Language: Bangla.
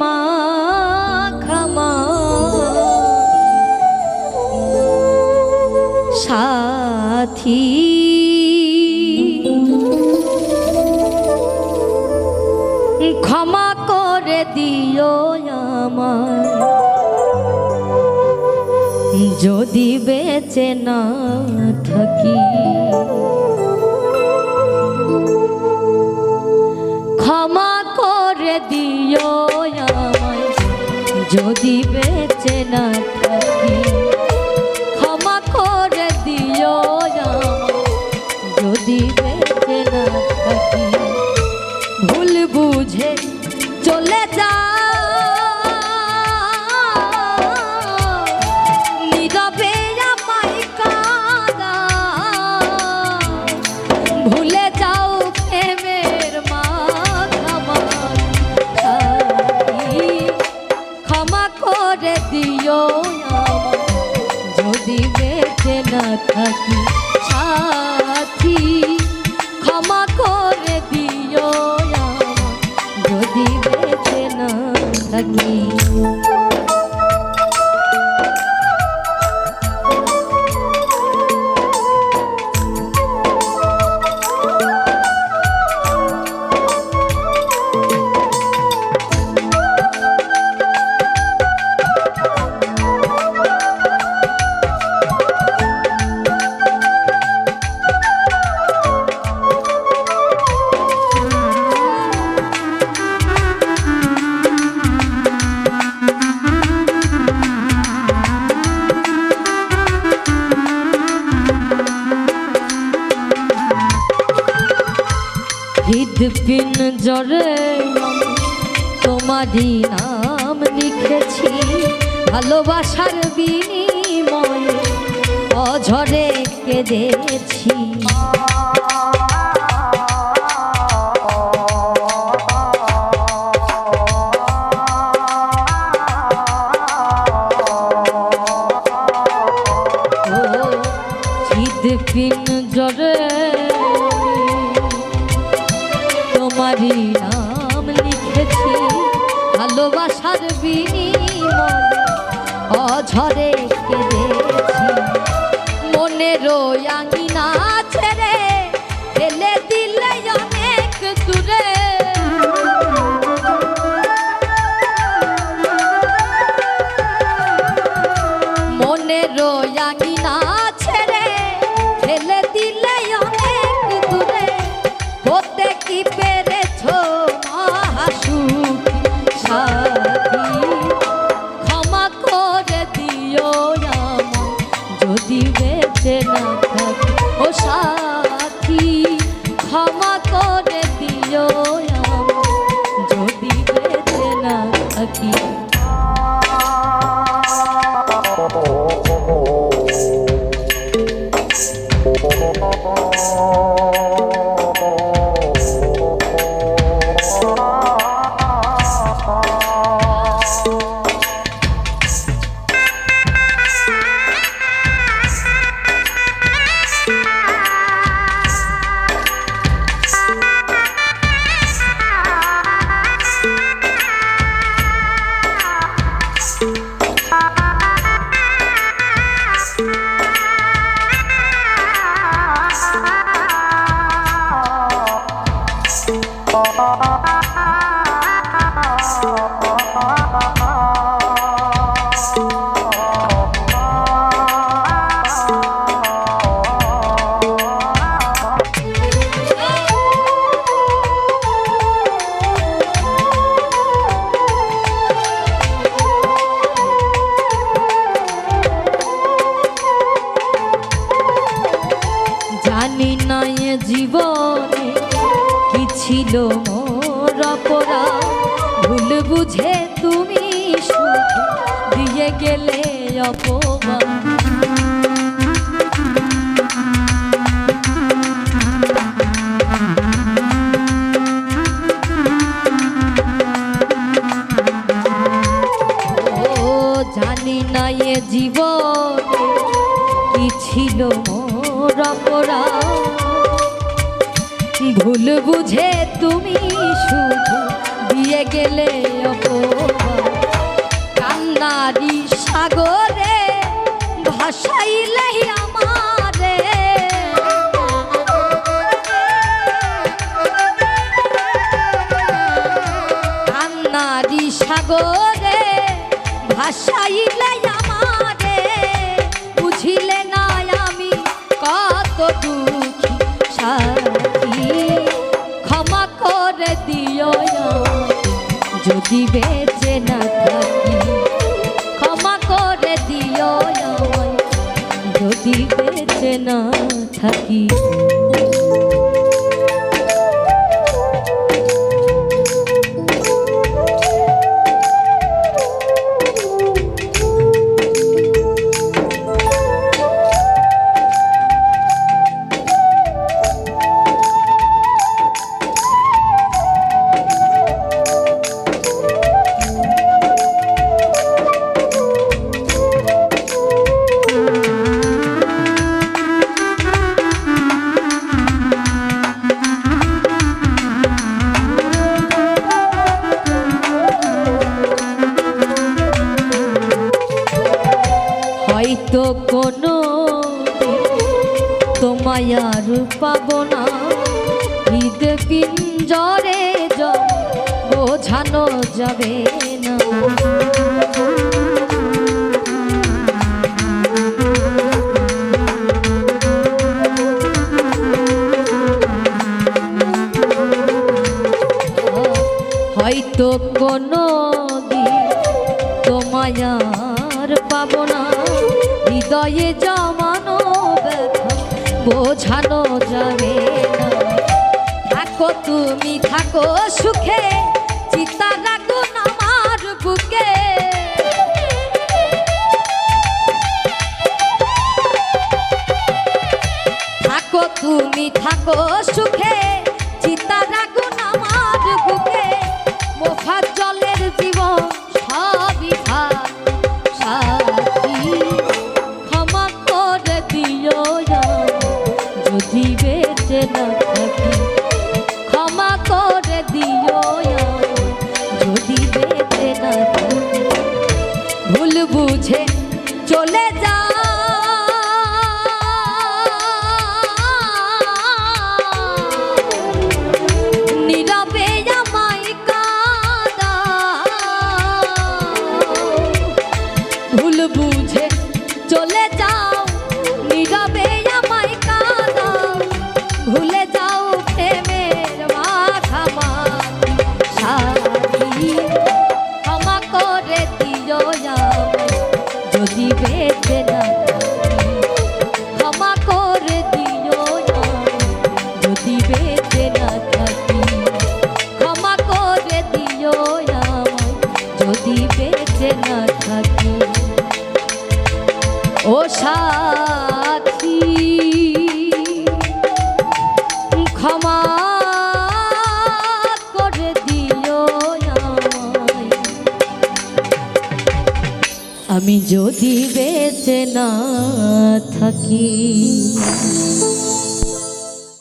মাখামা ক্ষমা। করে দিও আমার যদি বেঁচে না থাকি ক্ষমা করে দিও जो बेचना পিন জরে তোমার নাম লিখেছি। ভালোবাসার বিনিময় অঝরে কেঁদেছি। জরে তোমারই নাম লিখেছি ভালোবাসার বিনিময় অঝরে কেঁদেছি। মনেরও আঙিনা Oh, Bye. মোর অপরা ভুল বুঝে তুমি দিয়ে গেলে অপমান। জানি না জীবন কি ছিল মোর অপরাধ। ভুল বুঝে তুমি শুধু দিয়ে গেলে কান্নারি সাগরে ভাসাইলে আমারে। কান্নারি সাগরে ভাসাইলে আমারে। বুঝিলে না আমি কত দুঃখী recibe. তো তোমায় আর পাব না। হৃদে পিঞ্জরে বোঝানো যাবে না। বোঝানো যাবে না। থাকো তুমি, থাকো সুখে, চিতা রাখো আমার বুকে। থাকো তুমি, থাকো সুখে জীবে যদি বেঁচে না থাকি।